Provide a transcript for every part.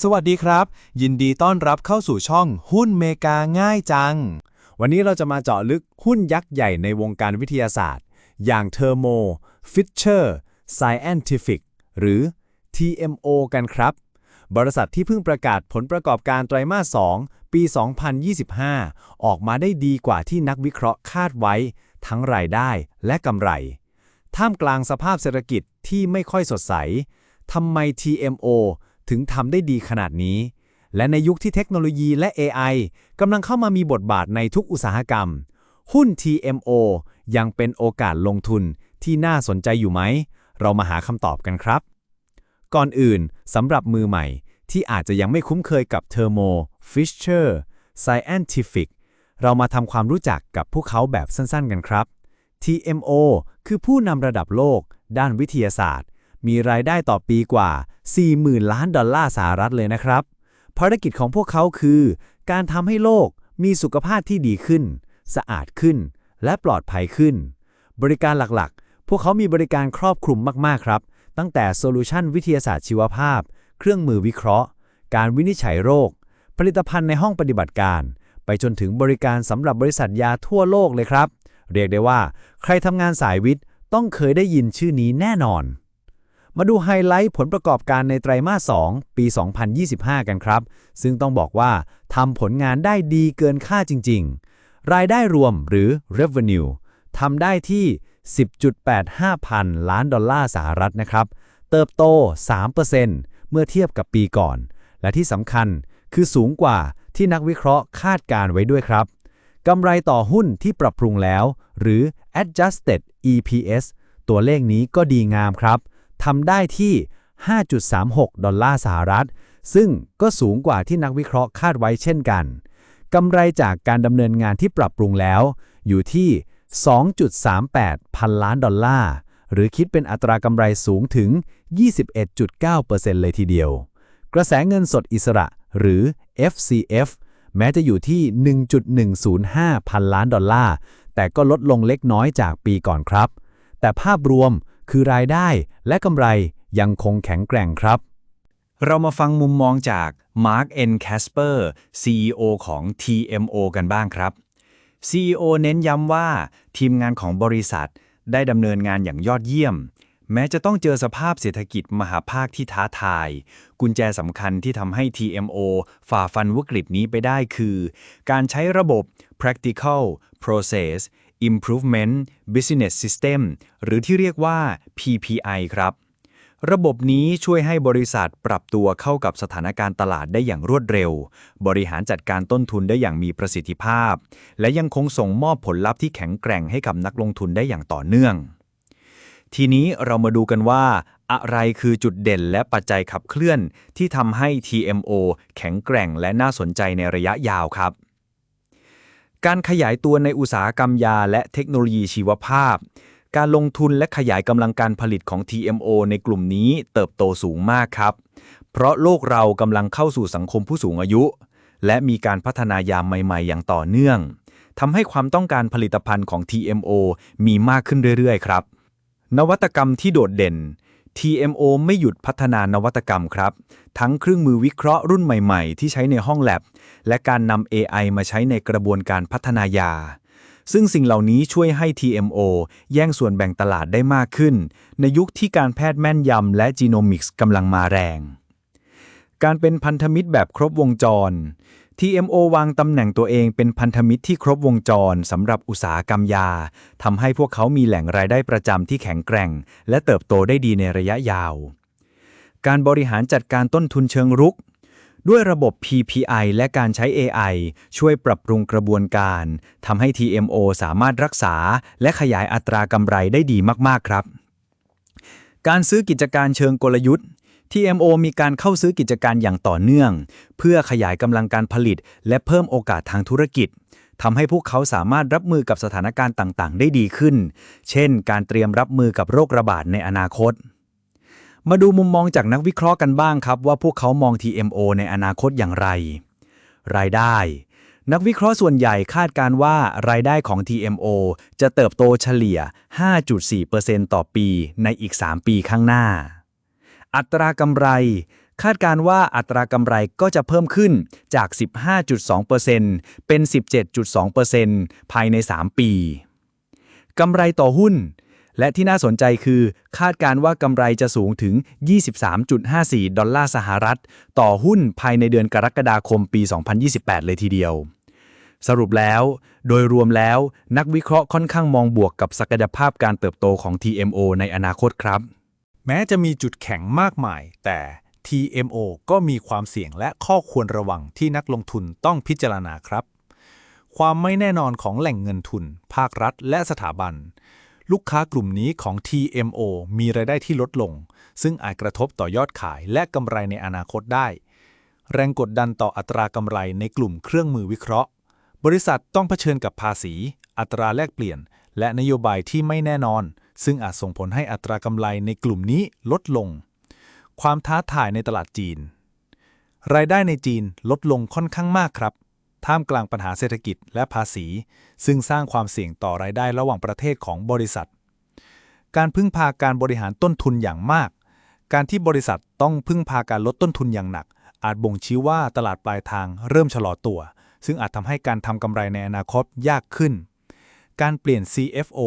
สวัสดีครับ ยินดีต้อนรับเข้าสู่ช่องหุ้นเมกาง่ายจัง วันนี้เราจะมาเจาะลึกหุ้นยักษ์ใหญ่ในวงการวิทยาศาสตร์ อย่างเทอร์โม Fisher Scientific หรือ TMO กันครับ บริษัทที่เพิ่งประกาศผลประกอบการไตรมาส 2 ปี 2025 ออกมาได้ดีกว่าที่นักวิเคราะห์คาดไว้ ทั้งรายได้และกำไร ท่ามกลางสภาพเศรษฐกิจที่ไม่ค่อยสดใสทำไม TMO ถึงทำได้ดีขนาดนี้ และในยุคที่เทคโนโลยีและ AI กำลังเข้ามามีบทบาทในทุกอุตสาหกรรม หุ้น TMO ยังเป็นโอกาสลงทุนที่น่าสนใจอยู่ไหม เรามาหาคำตอบกันครับ ก่อนอื่นสำหรับมือใหม่ที่อาจจะยังไม่คุ้นเคยกับ Thermo Fisher Scientific เรามาทำความรู้จักกับพวกเขาแบบสั้นๆกันครับ TMO คือผู้นำระดับโลก ด้านวิทยาศาสตร์ มีรายได้ต่อปีกว่า 40,000 ล้านดอลลาร์สหรัฐเลยนะครับ ภารกิจของพวกเขาคือ การทำให้โลกมีสุขภาพที่ดีขึ้น สะอาดขึ้น และปลอดภัยขึ้น บริการหลักๆ พวกเขามีบริการครอบคลุมมากๆครับ ตั้งแต่โซลูชันวิทยาศาสตร์ชีวภาพ เครื่องมือวิเคราะห์ การวินิจฉัยโรค ผลิตภัณฑ์ในห้องปฏิบัติการ ไปจนถึงบริการสำหรับบริษัทยาทั่วโลกเลยครับ เรียกได้ว่า ใครทำงานสายวิทย์ต้องเคยได้ยินชื่อนี้แน่นอน มาดูไฮไลท์ผลประกอบการในไตรมาส 2 ปี 2025 กันครับ ซึ่งต้องบอกว่าทำผลงานได้ดีเกินค่าจริง ๆ รายได้รวมหรือ revenue ทำได้ที่ 10.85 พันล้านดอลลาร์สหรัฐนะครับ เติบโต 3%เมื่อเทียบกับปีก่อน และที่สำคัญคือสูงกว่าที่นักวิเคราะห์คาดการไว้ด้วยครับกำไรต่อหุ้นที่ปรับปรุงแล้ว หรือ adjusted EPS ตัวเลขนี้ก็ดีงามครับ ทำได้ที่ 5.36 ดอลลาร์สหรัฐ ซึ่งก็สูงกว่าที่นักวิเคราะห์คาดไว้เช่นกัน กำไรจากการดำเนินงานที่ปรับปรุงแล้ว อยู่ที่ 2.38 พันล้านดอลลาร์ หรือคิดเป็นอัตรากำไรสูงถึง 21.9%เลยทีเดียว กระแสเงินสดอิสระหรือ FCF แม้จะอยู่ที่ 1.105 พันล้านดอลลาร์ แต่ก็ลดลงเล็กน้อยจากปีก่อนครับ แต่ภาพรวม คือรายได้และกำไรยังคงแข็งแกร่งครับ เรามาฟังมุมมองจาก Mark N. Casper CEO ของ TMO กันบ้างครับ CEO เน้นย้ำว่าทีมงานของบริษัทได้ดำเนินงานอย่างยอดเยี่ยม แม้จะต้องเจอสภาพเศรษฐกิจมหาภาคที่ท้าทาย กุญแจสำคัญที่ทำให้ TMO ฝ่าฟันวิกฤตนี้ไปได้คือ การใช้ระบบ practical process improvement business system หรือที่เรียกว่า PPI ครับ ระบบนี้ช่วยให้บริษัทปรับตัวเข้ากับสถานการณ์ตลาดได้อย่างรวดเร็ว บริหารจัดการต้นทุนได้อย่างมีประสิทธิภาพ และยังคงส่งมอบผลลัพธ์ที่แข็งแกร่งให้กับนักลงทุนได้อย่างต่อเนื่อง ทีนี้เรามาดูกันว่า อะไรคือจุดเด่นและปัจจัยขับเคลื่อนที่ทำให้ TMO แข็งแกร่งและน่าสนใจในระยะยาวครับ การขยายตัวในอุตสาหกรรมยาและเทคโนโลยีชีวภาพ การลงทุนและขยายกำลังการผลิตของ TMO ในกลุ่มนี้เติบโตสูงมากครับ เพราะโลกเรากำลังเข้าสู่สังคมผู้สูงอายุ และมีการพัฒนายาใหม่ ๆ อย่างต่อเนื่องทำให้ความต้องการผลิตภัณฑ์ของ TMO มีมากขึ้นเรื่อย ๆ ครับ นวัตกรรมที่โดดเด่น TMO ไม่หยุดพัฒนานวัตกรรมครับ ทั้งเครื่องมือวิเคราะห์รุ่นใหม่ๆ ที่ใช้ในห้องแลบ และการนำ AI มาใช้ในกระบวนการพัฒนายา ซึ่งสิ่งเหล่านี้ช่วยให้ TMO แย่งส่วนแบ่งตลาดได้มากขึ้น ในยุคที่การแพทย์แม่นยำและจีโนมิกส์กำลังมาแรง การเป็นพันธมิตรแบบครบวงจร TMO วางตำแหน่งตัวเองเป็นพันธมิตรที่ครบวงจรสำหรับอุตสาหกรรมยาทำให้พวกเขามีแหล่งรายได้ประจำที่แข็งแกร่ง และเติบโตได้ดีในระยะยาว การบริหารจัดการต้นทุนเชิงรุก ด้วยระบบ PPI และการใช้ AI ช่วยปรับปรุงกระบวนการทำให้ TMO สามารถรักษา และขยายอัตรากำไรได้ดีมาก ๆ ครับ การซื้อกิจการเชิงกลยุทธ์ TMO มีการเข้าซื้อกิจการอย่างต่อเนื่อง เพื่อขยายกำลังการผลิต และเพิ่มโอกาสทางธุรกิจทำให้พวกเขาสามารถรับมือกับสถานการณ์ต่างๆ ได้ดีขึ้น เช่น การเตรียมรับมือกับโรคระบาดในอนาคต มาดูมุมมองจากนักวิเคราะห์กันบ้างครับ ว่าพวกเขามอง TMO ในอนาคตอย่างไร รายได้ นักวิเคราะห์ส่วนใหญ่คาดการว่ารายได้ของ TMO จะเติบโตเฉลี่ย 5.4%ต่อปีในอีก 3 ปีข้างหน้า อัตรากำไร คาดการว่าอัตรากำไรก็จะเพิ่มขึ้นจาก 15.2%เป็น 17.2%ภายใน 3 ปีกำไรต่อหุ้น และที่น่าสนใจคือ คาดการว่ากำไรจะสูงถึง 23.54 ดอลลาร์สหรัฐ ต่อหุ้นภายในเดือนกรกฎาคมปี 2028 เลยทีเดียว สรุปแล้ว โดยรวมแล้วนักวิเคราะห์ค่อนข้างมองบวกกับศักยภาพการเติบโตของ TMO ในอนาคตครับ แม้จะมีจุดแข็งมากมาย แต่ TMO ก็มีความเสี่ยงและข้อควรระวังที่นักลงทุนต้องพิจารณาครับ ความไม่แน่นอนของแหล่งเงินทุน ภาครัฐ และสถาบัน ลูกค้ากลุ่มนี้ของ TMO มีรายได้ที่ลดลง ซึ่งอาจกระทบต่อยอดขายและกำไรในอนาคตได้ แรงกดดันต่ออัตรากำไรในกลุ่มเครื่องมือวิเคราะห์ บริษัทต้องเผชิญกับภาษี อัตราแลกเปลี่ยน และนโยบายที่ไม่แน่นอน ซึ่งอาจส่งผลให้อัตรากำไรในกลุ่มนี้ลดลง ความท้าทายในตลาดจีน รายได้ในจีนลดลงค่อนข้างมากครับ ท่ามกลางปัญหาเศรษฐกิจและภาษี ซึ่งสร้างความเสี่ยงต่อรายได้ระหว่างประเทศของบริษัท การพึ่งพาการบริหารต้นทุนอย่างมาก การที่บริษัทต้องพึ่งพาการลดต้นทุนอย่างหนัก อาจบ่งชี้ว่าตลาดปลายทางเริ่มชะลอตัว ซึ่งอาจทำให้การทำกำไรในอนาคตยากขึ้น การเปลี่ยน CFO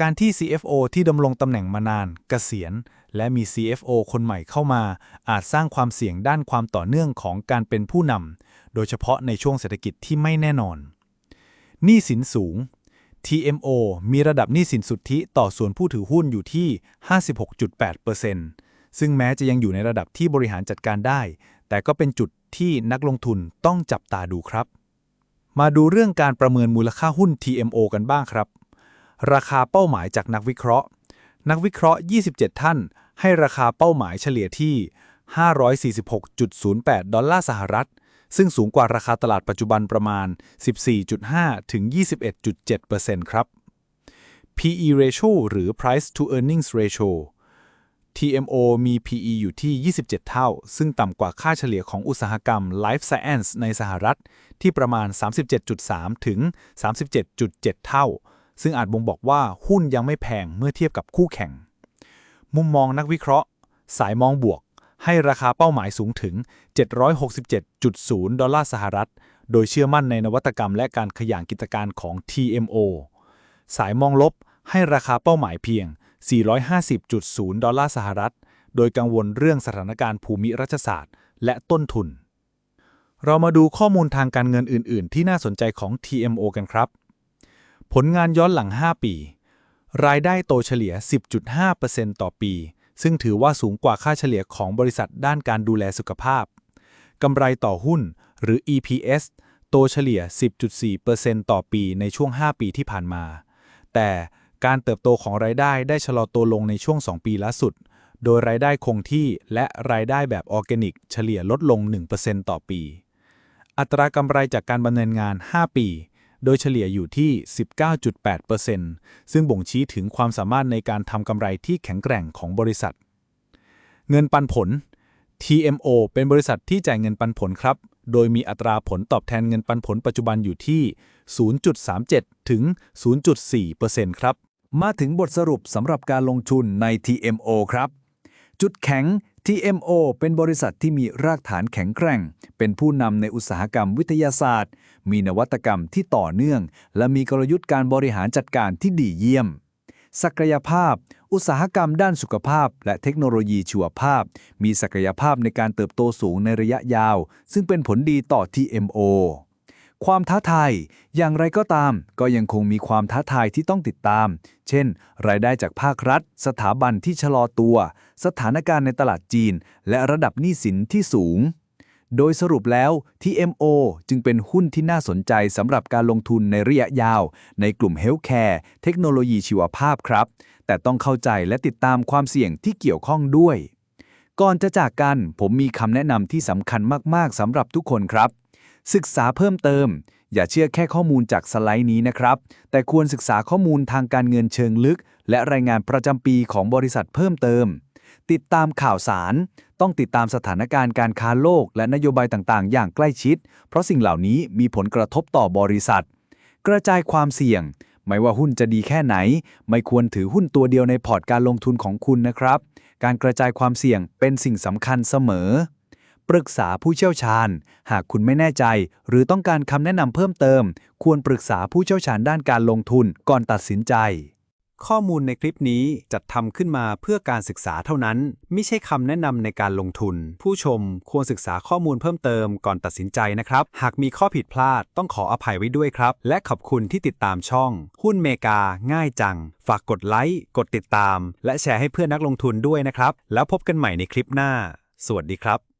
การที่ CFO ที่ดำรงตำแหน่งมานานเกษียณ และมี CFO คนใหม่เข้ามา อาจสร้างความเสี่ยงด้านความต่อเนื่องของการเป็นผู้นำโดยเฉพาะในช่วงเศรษฐกิจที่ไม่แน่นอนหนี้สินสูง TMO มีระดับหนี้สินสุทธิต่อส่วนผู้ถือหุ้นอยู่ที่ 56.8%ซึ่งแม้จะยังอยู่ในระดับที่บริหารจัดการได้ แต่ก็เป็นจุดที่นักลงทุนต้องจับตาดูครับ มาดูเรื่องการประเมินมูลค่าหุ้น TMO กันบ้างครับ ราคาเป้าหมายจากนักวิเคราะห์ นักวิเคราะห์ 27 ท่าน ให้ราคาเป้าหมายเฉลี่ยที่ 546.08 ดอลลาร์สหรัฐ ซึ่งสูงกว่าราคาตลาดปัจจุบันประมาณ 14.5 ถึง 21.7%ครับ PE ratio หรือ price to earnings ratio TMO มี PE อยู่ที่ 27 เท่า ซึ่งต่ำกว่าค่าเฉลี่ยของอุตสาหกรรม Life Science ในสหรัฐ ที่ประมาณ 37.3 ถึง 37.7 เท่า ซึ่งอาจบ่งบอกว่าหุ้นยังไม่แพงเมื่อเทียบกับคู่แข่ง มุมมองนักวิเคราะห์ สายมองบวก ให้ราคาเป้าหมายสูงถึง 767.0 ดอลลาร์สหรัฐ โดยเชื่อมั่นในนวัตกรรมและการขยายกิจการของ TMO สายมองลบ ให้ราคาเป้าหมายเพียง 450.0 ดอลลาร์สหรัฐ โดยกังวลเรื่องสถานการณ์ภูมิรัฐศาสตร์ และต้นทุน เรามาดูข้อมูลทางการเงินอื่น ๆ ที่น่าสนใจของ TMO กันครับ ผลงานย้อนหลัง 5 ปี รายได้โตเฉลี่ย 10.5%ต่อปี ซึ่งถือว่าสูงกว่าค่าเฉลี่ยของบริษัทด้านการดูแลสุขภาพ กำไรต่อหุ้นหรือ EPS โตเฉลี่ย 10.4%ต่อปีในช่วง 5 ปีที่ผ่านมา แต่การเติบโตของรายได้ได้ชะลอตัวลงในช่วง 2 ปีล่าสุด โดยรายได้คงที่และรายได้แบบออร์แกนิก เฉลี่ยลดลง 1%ต่อปี อัตรากำไรจากการดำเนินงาน 5 ปี โดยเฉลี่ยอยู่ที่ 19.8%ซึ่งบ่งชี้ถึงความสามารถในการทำกำไรที่แข็งแกร่งของบริษัท เงินปันผล TMO เป็นบริษัทที่จ่ายเงินปันผลครับ โดยมีอัตราผลตอบแทนเงินปันผลปัจจุบันอยู่ที่ 0.37 ถึง 0.4%ครับ มาถึงบทสรุปสำหรับการลงทุนใน TMO ครับ จุดแข็ง TMO เป็นบริษัทที่มีรากฐานแข็งแกร่ง เป็นผู้นำในอุตสาหกรรมวิทยาศาสตร์ มีนวัตกรรมที่ต่อเนื่อง และมีกลยุทธ์การบริหารจัดการที่ดีเยี่ยม ศักยภาพ อุตสาหกรรมด้านสุขภาพ และเทคโนโลยีชีวภาพ มีศักยภาพในการเติบโตสูงในระยะยาว ซึ่งเป็นผลดีต่อ TMO ความท้าทาย อย่างไรก็ตาม ก็ยังคงมีความท้าทายที่ต้องติดตาม เช่น รายได้จากภาครัฐ สถาบันที่ชะลอตัว สถานการณ์ในตลาดจีน และระดับหนี้สินที่สูง โดยสรุปแล้ว TMO จึงเป็นหุ้นที่น่าสนใจสำหรับการลงทุนในระยะยาว ในกลุ่มเฮลท์แคร์เทคโนโลยีชีวภาพครับ แต่ต้องเข้าใจและติดตามความเสี่ยงที่เกี่ยวข้องด้วยก่อนจะจากกัน ผมมีคำแนะนำที่สำคัญมาก ๆสำหรับทุกคนครับ ศึกษาเพิ่มเติม อย่าเชื่อแค่ข้อมูลจากสไลด์นี้นะครับ แต่ควรศึกษาข้อมูลทางการเงินเชิงลึก และรายงานประจำปีของบริษัทเพิ่มเติม ติดตามข่าวสาร ต้องติดตามสถานการณ์การค้าโลก และนโยบายต่างๆ อย่างใกล้ชิด เพราะสิ่งเหล่านี้มีผลกระทบต่อบริษัท กระจายความเสี่ยง ไม่ว่าหุ้นจะดีแค่ไหน ไม่ควรถือหุ้นตัวเดียวในพอร์ตการลงทุนของคุณนะครับ การกระจายความเสี่ยงเป็นสิ่งสำคัญเสมอ ปรึกษาผู้เชี่ยวชาญ หากคุณไม่แน่ใจ หรือต้องการคำแนะนำเพิ่มเติม ควรปรึกษาผู้เชี่ยวชาญด้านการลงทุนก่อนตัดสินใจ ข้อมูลในคลิปนี้จัดทำขึ้นมาเพื่อการศึกษาเท่านั้น ไม่ใช่คำแนะนำในการลงทุน ผู้ชมควรศึกษาข้อมูลเพิ่มเติมก่อนตัดสินใจนะครับ หากมีข้อผิดพลาดต้องขออภัยไว้ด้วยครับ และขอบคุณที่ติดตามช่อง หุ้นเมกา ง่ายจัง ฝากกดไลค์ กดติดตาม และแชร์ให้เพื่อนนักลงทุนด้วยนะครับ แล้วพบกันใหม่ในคลิปหน้า สวัสดีครับ